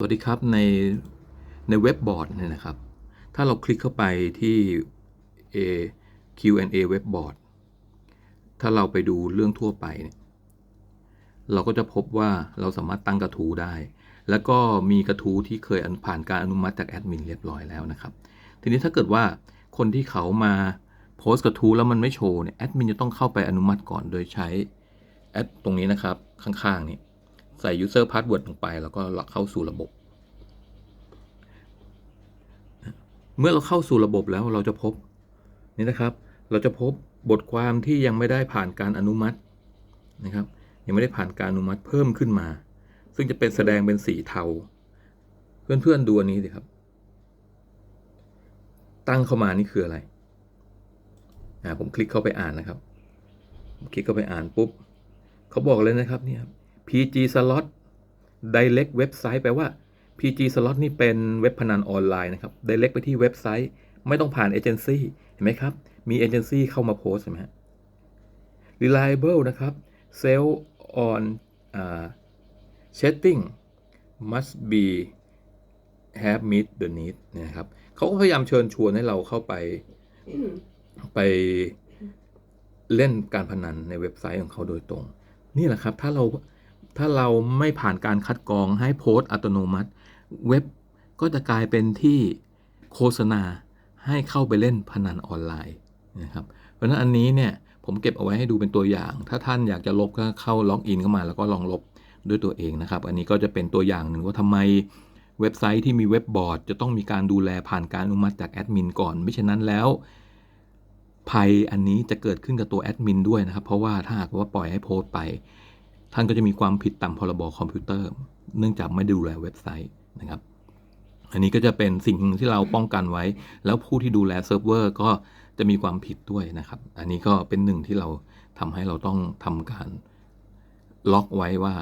สวัสดีครับในในเว็บบอร์ดเนี่ยนะครับ ถ้าเราคลิกเข้าไปที่ A Q&A เว็บบอร์ดถ้าเราไปดูเรื่องทั่วไปเนี่ยเราก็จะพบว่าเราสามารถตั้งกระทู้ได้ แล้วก็มีกระทู้ที่เคยผ่านการอนุมัติจากแอดมินเรียบร้อยแล้วนะครับ ทีนี้ถ้าเกิดว่าคนที่เขามาโพสต์กระทู้แล้วมันไม่โชว์เนี่ยแอดมินจะต้องเข้าไปอนุมัติก่อนโดยใช้แอดตรงนี้นะครับข้างๆนี่ ใส่ user password ลงไป แล้วก็ล็อกเข้าสู่ระบบ เมื่อเราเข้าสู่ระบบแล้วเราจะพบนี่นะครับ เราจะพบบทความที่ยังไม่ได้ผ่านการอนุมัตินะครับ ยังไม่ได้ผ่านการอนุมัติเพิ่มขึ้นมา ซึ่งจะเป็นแสดงเป็นสีเทา เพื่อนๆดูอันนี้สิครับ ตั้งเข้ามานี่คืออะไรอ่าผมคลิกเข้าไปอ่านนะครับคลิกเข้าไปอ่านปุ๊บเขาบอกเลยนะครับเนี่ย PG slot direct เว็บไซต์แปลว่า PG slot นี่เป็นเว็บพนันออนไลน์นะครับ direct ไปที่เว็บไซต์ ไม่ต้องผ่านเอเจนซี่เห็นไหมครับ มีเอเจนซี่เข้ามาโพสต์เห็นไหมฮะ reliable นะครับ sell on uh, chatting must be have meet the need นะครับเขาก็พยายามเชิญชวนให้เราเข้าไปไปเล่นการพนันในเว็บไซต์ของเขาโดยตรง นี่แหละครับ ถ้าเรา ถ้าเราไม่ผ่านการคัดกรองให้โพสต์อัตโนมัติ เว็บก็จะกลายเป็นที่โฆษณาให้เข้าไปเล่นพนันออนไลน์นะครับ เพราะฉะนั้นอันนี้เนี่ยผมเก็บเอาไว้ให้ดูเป็นตัวอย่าง ถ้าท่านอยากจะลบก็เข้าล็อกอินเข้ามาแล้วก็ลองลบด้วยตัวเองนะครับ อันนี้ก็จะเป็นตัวอย่างหนึ่งว่าทำไมเว็บไซต์ที่มีเว็บบอร์ด จะต้องมีการดูแลผ่านการอนุมัติจากแอดมินก่อน ไม่เช่นนั้นแล้ว ภัยอันนี้จะเกิดขึ้นกับตัวแอดมินด้วยนะครับ เพราะว่าถ้าหากว่าปล่อยให้โพสต์ไป ท่านก็จะมีความผิดตามพรบคอมพิวเตอร์ เนื่องจากไม่ดูแลเว็บไซต์นะครับ อันนี้ก็จะเป็นสิ่งที่เราป้องกันไว้ แล้วผู้ที่ดูแลเซิร์ฟเวอร์ก็จะมีความผิดด้วยนะครับ อันนี้ก็เป็นหนึ่งที่เราทำให้เราต้องทำการล็อกไว้ว่า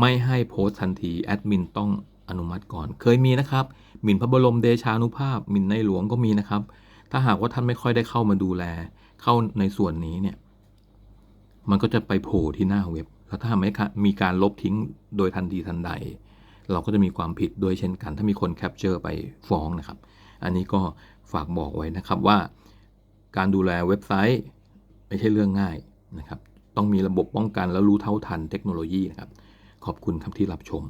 ไม่ให้โพสต์ทันทีแอดมินต้องอนุมัติก่อน เคยมีนะครับ หมิ่นพระบรมเดชานุภาพ หมิ่นในหลวงก็มีนะครับ ถ้าหากว่าท่านไม่ค่อยได้เข้ามาดูแล เข้าในส่วนนี้เนี่ย มันก็จะไปโผล่ที่หน้าเว็บ แล้วถ้าไม่มีการลบทิ้งโดยทันทีทันใด เราก็จะมีความผิดด้วยเช่นกัน ถ้ามีคนแคปเจอร์ไปฟ้องนะครับ อันนี้ก็ฝากบอกไว้นะครับว่า การดูแลเว็บไซต์ไม่ใช่เรื่องง่ายนะครับ ต้องมีระบบป้องกันแล้วรู้เท่าทันเทคโนโลยีนะครับ ขอบคุณครับที่รับชม